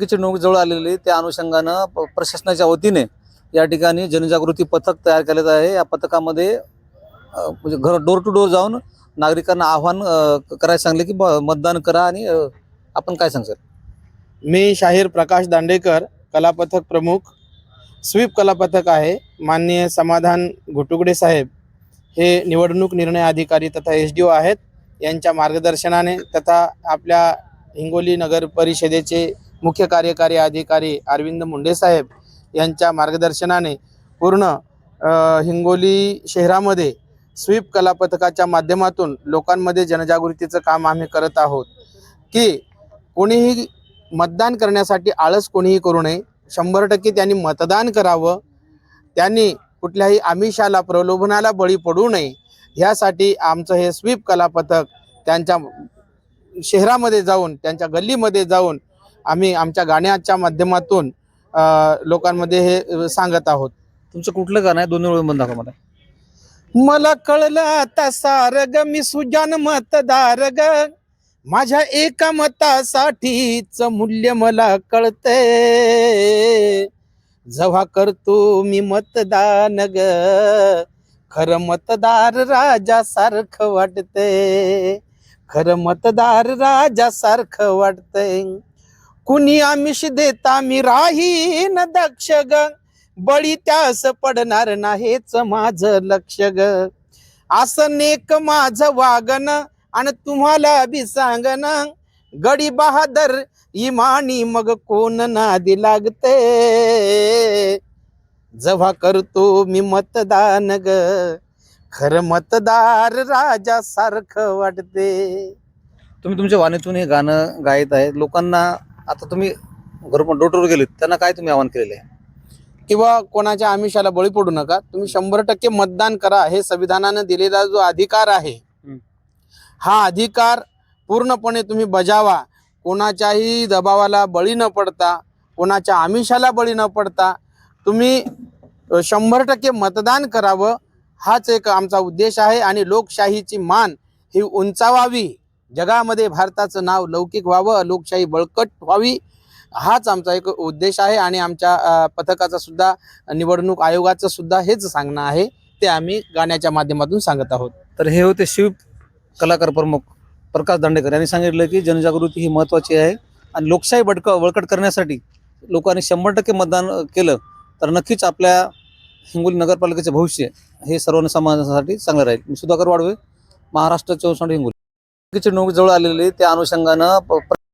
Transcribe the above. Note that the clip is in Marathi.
निवडणुकीची निवडणूक जवळ आलेली त्या अनुषंगानं प्रशासनाच्या वतीने या ठिकाणी जनजागृती पथक तयार केलेलं आहे. या पथकामध्ये म्हणजे घर डोर टू डोर जाऊन नागरिकांना आव्हान करायला सांगले की ब- मतदान करा आणि आपण काय सांगशाल? मी शाहीर प्रकाश दांडेकर कलापथक प्रमुख स्वीप कलापथक आहे. माननीय समाधान घोटुगडे साहेब हे निवडणूक निर्णय अधिकारी तथा एस डी ओ आहेत. यांच्या मार्गदर्शनाने तथा आपल्या हिंगोली नगर परिषदेचे मुख्य कार्यकारी अधिकारी अरविंद मुंडे साहेब यांच्या मार्गदर्शनाने पूर्ण हिंगोली शहरामध्ये स्वीप कलापथकाच्या माध्यमातून लोकांमध्ये जनजागृतीचं काम आम्ही करत आहोत. की कोणीही मतदान करण्यासाठी आळस कोणीही करू नये. शंभर टक्के त्यांनी मतदान करावं. त्यांनी कुठल्याही आमिषाला प्रलोभनाला बळी पडू नये. ह्यासाठी आमचं हे स्वीप कला पथक त्यांच्या शहरामध्ये जाऊन त्यांच्या गल्लीमध्ये जाऊन आम्ही आमच्या गाण्याच्या माध्यमातून लोकांमध्ये हे सांगत आहोत. तुमचं कुठलं गाणं आहे? दोन्ही वेळ बंद दाखवा मला. मला कळलं आता सार ग मी सुजान मतदार ग. माझ्या एका मतासाठीच मूल्य मला कळते जेव्हा करतो मी मतदान ग खरं मतदार राजा सारखं वाटते खरं मतदार राजा सारखं वाटतंय. कुणी आमिष देता मी राहीन दक्ष ग. बळी त्यास पडणार नाहीच माझं लक्ष ग. असं नेक माझं वागन आणि तुम्हाला बी सांगन गडी बहादर इमानी मग कोण नादी लागते? जेव्हा करतो मी मतदान ग. खरं मतदार राजा सारखं वाटते. तुम्ही तुमच्या वाणीतून हे गाणं गायत आहे लोकांना आता तुम्ही घरून टू गेलेत त्यांना काय तुम्ही आवाहन केलेलं आहे? किंवा कोणाच्या आमिषाला बळी पडू नका. तुम्ही शंभर टक्के मतदान करा. हे संविधानानं दिलेला जो अधिकार आहे. हा अधिकार पूर्णपणे तुम्ही बजावा. कोणाच्याही दबावाला बळी न पडता कोणाच्या आमिषाला बळी न पडता तुम्ही शंभर टक्के मतदान करावं. हाच एक आमचा उद्देश आहे आणि लोकशाहीची मान ही उंचावावी. जगामध्ये भारताचं नाव लौकिक व्हावं लोकशाही बळकट व्हावी हाच आमचा एक उद्देश आहे आणि आमच्या पथकाचा सुद्धा निवडणूक आयोगाचं सुद्धा हेच सांगणं आहे. ते आम्ही गाण्याच्या माध्यमातून सांगत आहोत. तर हे होते शिव कलाकार प्रमुख प्रकाश दांडेकर. यांनी सांगितलं की जनजागृती ही महत्त्वाची आहे आणि लोकशाही बडक बळकट करण्यासाठी लोकांनी शंभर टक्के मतदान केलं तर नक्कीच आपल्या हिंगोली नगरपालिकेचे भविष्य हे सर्व समाजासाठी चांगलं राहील. मी सुधाकर वाडवे महाराष्ट्र चौसष्ट हिंगोली. निवडणुकीची निवडणूक जवळ आलेली त्या अनुषंगानं प-